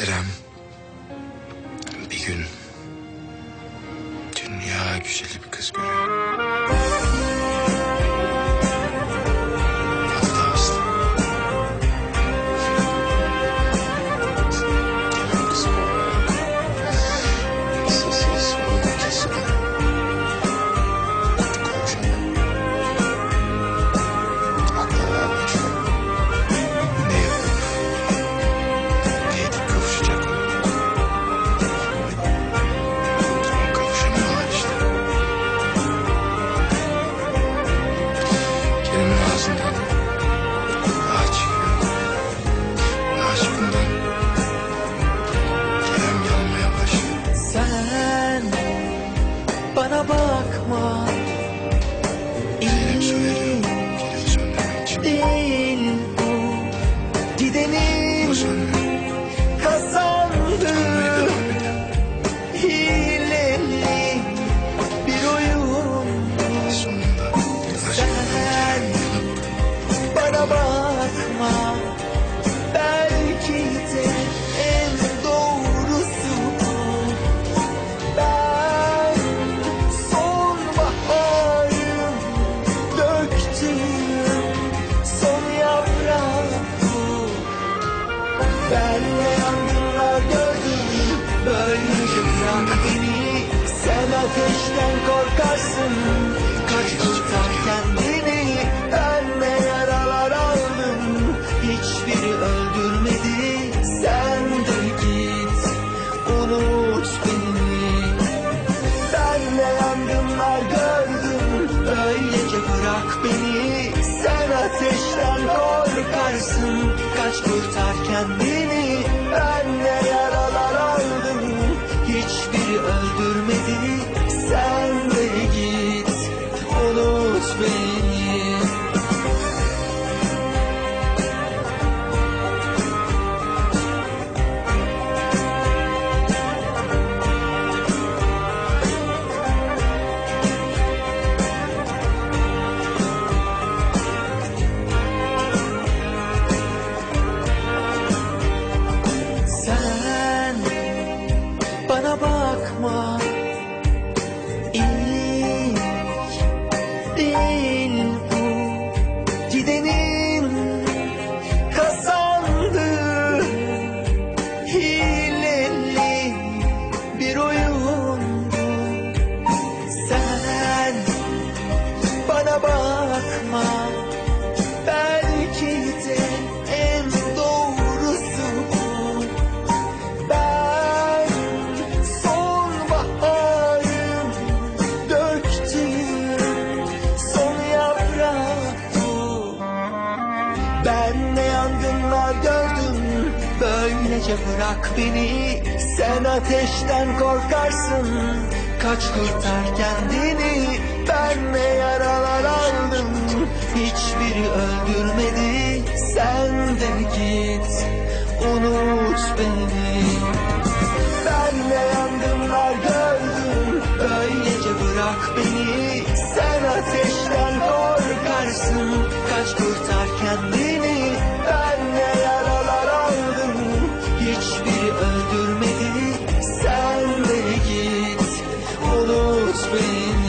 Kerem bir gün dünya güzeli bir kız görüyor. Kazandı Yanmaya devam ediyor. Hileli bir oyun. Sonunda Bana bakma ateşten korkarsın yangınlar gördüm. Böylece bırak beni sen ateşten korkarsın. Kaç kurtar kendini ben ne yaralar aldım. Hiçbiri öldürmedi sen de git? Unut beni. Benle yangınlar gördüm. Öylece bırak beni Sen ateşten been